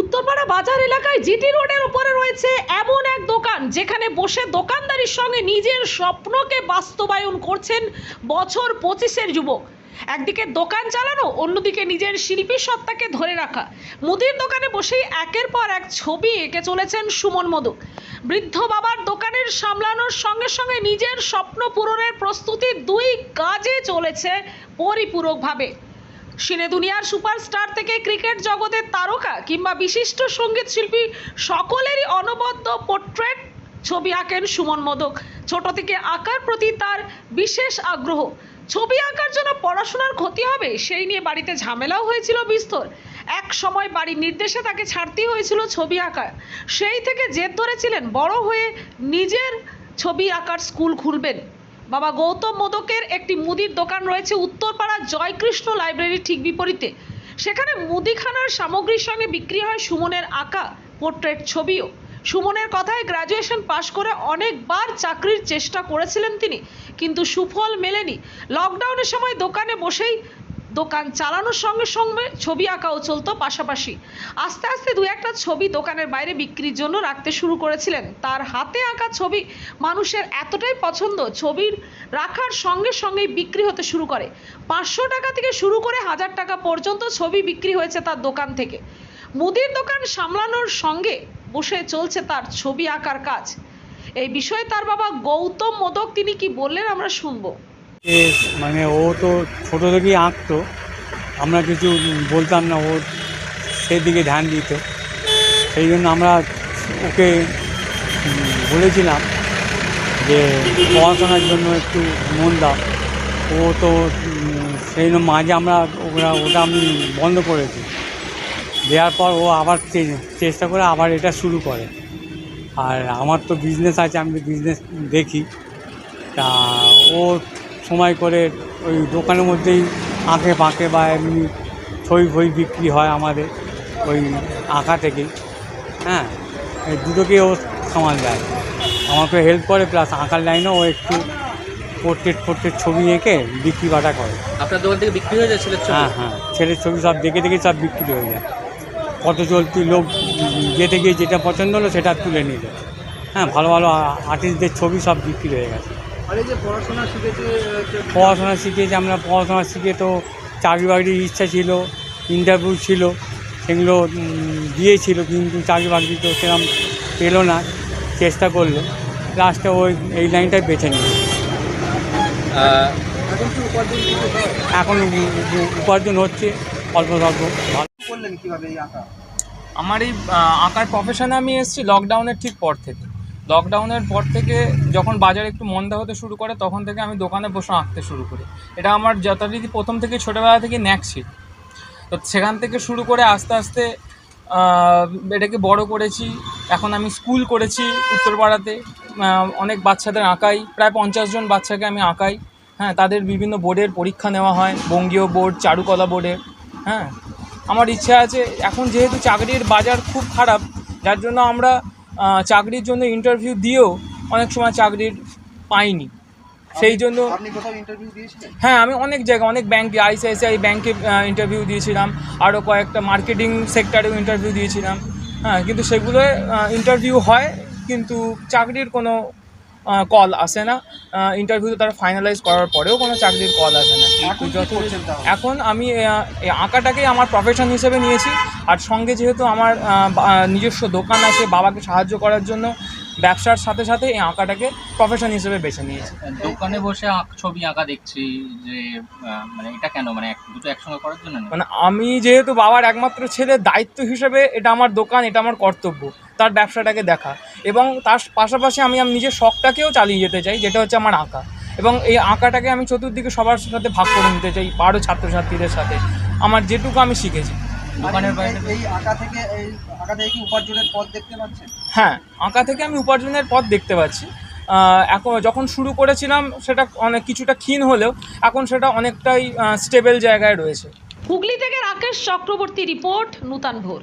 উত্তরপাড়া বাজার এলাকায় জিটি রোডের উপরে রয়েছে এমন এক দোকান, যেখানে বসে দোকানদারির সঙ্গে নিজের স্বপ্নকে বাস্তবায়ন করছেন বছর পঁচিশের যুবক। একদিকে দোকান চালানো, অন্যদিকে নিজের শিল্পী সত্তাকে ধরে রাখা। মুদির দোকানে বসেই একের পর এক ছবি এঁকে চলেছেন সুমন মদক। বৃদ্ধ বাবার দোকানের সামলানোর সঙ্গে সঙ্গে নিজের স্বপ্ন পূরণের প্রস্তুতি দুই কাজে চলেছে পরিপূরকভাবে। সিনে দুনিয়ার সুপারস্টার থেকে ক্রিকেট জগতের তারকা কিংবা বিশিষ্ট সংগীত শিল্পী সকলেরই অনবদ্য পোর্ট্রেট ছবি আঁকেন সুমন মোদক। ছোট থেকে আঁকার প্রতি তার বিশেষ আগ্রহ। ছবি আঁকার জন্য পড়াশোনার ক্ষতি হবে, সেই নিয়ে বাড়িতে ঝামেলাও হয়েছিল বিস্তর। এক সময় বাড়ির নির্দেশে তাকে ছাড়তেই হয়েছিল ছবি আঁকা সেই থেকে জেদ ধরেছিলেন, বড় হয়ে নিজের ছবি আঁকার স্কুল খুলবেন। বাবা গৌতম মোদকের একটি মুদির দোকান রয়েছে উত্তরপাড়া জয়কৃষ্ণ লাইব্রেরির ঠিক বিপরীতে। সেখানে মুদিখানার সামগ্রীর সঙ্গে বিক্রি হয় সুমনের আঁকা, পোর্ট্রেট ছবিও। সুমনের কথায় গ্র্যাজুয়েশন পাশ করে অনেকবার চাকরির চেষ্টা করেছিলেন তিনি, কিন্তু সুফল মেলেনি। লকডাউনের সময় দোকানে বসেই দোকান চালানোর সঙ্গে সঙ্গে ছবি আঁকাও চলতো পাশাপাশি। আস্তে আস্তে দু একটা ছবি দোকানের বাইরে বিক্রির জন্য রাখতে শুরু করেছিলেন। তার হাতে আঁকা ছবি মানুষের এতটাই পছন্দ, ছবির রাখার সঙ্গে সঙ্গেই বিক্রি হতে শুরু করে। পাঁচশো টাকা থেকে শুরু করে হাজার টাকা পর্যন্ত ছবি বিক্রি হয়েছে তার দোকান থেকে। মুদির দোকান সামলানোর সঙ্গে বসে চলছে তার ছবি আঁকার কাজ। এই বিষয়ে তার বাবা গৌতম মোদক তিনি কি বললেন আমরা শুনব। মানে ও তো ছোটো থেকেই আঁকতো। আমরা কিছু বলতাম না, ও সেদিকে ধ্যান দিত। সেই জন্য আমরা ওকে বলেছিলাম যে, পড়াশোনার জন্য একটু মন দাও। ও তো, সেই জন্য মাঝে আমরা ওরা, ওটা আমি বন্ধ করেছি। দেওয়ার পর ও আবার চেষ্টা করে আবার এটা শুরু করে। আর আমার তো বিজনেস আছে, আমি বিজনেস দেখি। তা ও সময় করে ওই দোকানের মধ্যেই আঁকে পাঁকে বা এমনি ছবি ফই বিক্রি হয় আমাদের ওই আঁকা থেকেই হ্যাঁ এই দুটোকে ও সামাল দেয়। আমাকে হেল্প করে প্লাস আঁকার লাইনেও ও একটু পোর্ট্রেট পোর্ট্রেট ছবি এঁকে বিক্রি বাটা করে। আপনার দোকান থেকে বিক্রি হয়ে যায় ছেলের ছবি? হ্যাঁ হ্যাঁ ছেলের ছবি সব দেখে দেখে সব বিক্রি হয়ে যায়। কত চলতি লোক যেতে গিয়ে যেটা পছন্দ হলো সেটা তুলে নিল। হ্যাঁ ভালো ভালো আর্টিস্টদের ছবি সব বিক্রি হয়ে গেছে। পড়াশোনা শিখেছি আমরা পড়াশোনা শিখে তো চাকরি বাকরির ইচ্ছা ছিল ইন্টারভিউ ছিল সেগুলো দিয়েছিল কিন্তু চাকরি বাকরি তো সেরকম পেল না চেষ্টা করল। লাস্টে ওই এই লাইনটাই বেছে নিল। এখন উপার্জন হচ্ছে অল্প স্বল্প। ভালো করলেন আঁকা? আমার এই আঁকার প্রফেশনে আমি এসেছি লকডাউনের ঠিক পর থেকে। লকডাউনের পর থেকে যখন বাজার একটু মন্দা হতে শুরু করে, তখন থেকে আমি দোকানে বসে আঁকতে শুরু করি। এটা আমার যথারীতি প্রথম থেকে ছোটোবেলা থেকে ন্যাক ছিল। তো সেখান থেকে শুরু করে আস্তে আস্তে এটাকে বড় করেছি। এখন আমি স্কুল করেছি উত্তরপাড়াতে। অনেক বাচ্চাদের আঁকাই। প্রায় পঞ্চাশ জন বাচ্চাকে আমি আঁকাই। হ্যাঁ তাদের বিভিন্ন বোর্ডের পরীক্ষা নেওয়া হয়। বঙ্গীয় বোর্ড, চারুকলা বোর্ডের। হ্যাঁ আমার ইচ্ছা আছে। এখন যেহেতু চাকরির বাজার খুব খারাপ, যার জন্য আমরা চাকরির জন্য ইন্টারভিউ দিয়েও অনেক সময় চাকরির পাইনি। সেই জন্য হ্যাঁ আমি অনেক জায়গায় অনেক ব্যাঙ্কে আইসিআইসিআই ব্যাঙ্কে ইন্টারভিউ দিয়েছিলাম। আরও কয়েকটা মার্কেটিং সেক্টরেও ইন্টারভিউ দিয়েছিলাম। হ্যাঁ কিন্তু সেগুলোয় ইন্টারভিউ হয় কিন্তু চাকরির কোনো কল আসে না। ইন্টারভিউ তারা ফাইনালাইজ করার পরেও কোনো চাকরির কল আসে না। এখন আমি এই আঁকাটাকেই আমার প্রফেশন হিসেবে নিয়েছি। আর সঙ্গে যেহেতু আমার নিজস্ব দোকান আছে বাবাকে সাহায্য করার জন্য ব্যবসার সাথে সাথে এই আঁকাটাকে প্রফেশন হিসেবে বেছে নিয়েছি। দোকানে বসে ছবি আঁকা দেখছি যে মানে এটা কেন? মানে এক- দুটো একসঙ্গে করার জন্য মানে আমি যেহেতু বাবার একমাত্র ছেলে দায়িত্ব হিসেবে এটা আমার দোকান এটা আমার কর্তব্য। তার ব্যবসাটাকে দেখা। এবং তার পাশাপাশি আমি আমার নিজের শখটাকেও চালিয়ে যেতে চাই যেটা হচ্ছে আমার আঁকা। এবং এই আঁকাটাকে আমি চতুর্দিকে সবার সাথে ভাগ করে নিতে চাই আরও ছাত্রছাত্রীদের সাথে। আমার যেটুকু আমি শিখেছি। দোকানের বাইরে এই আঁকা থেকে এই আঁকা থেকে কি উপার্জনের পথ দেখতে পাচ্ছেন? হ্যাঁ আঁকা থেকে আমি উপার্জনের পথ দেখতে পাচ্ছি। এখন যখন শুরু করেছিলাম সেটা অনেক কিছুটা ক্ষীণ হলেও এখন সেটা অনেকটাই স্টেবল জায়গায় রয়েছে। হুগলি থেকে রাকেশ চক্রবর্তী রিপোর্ট নূতন ভোর।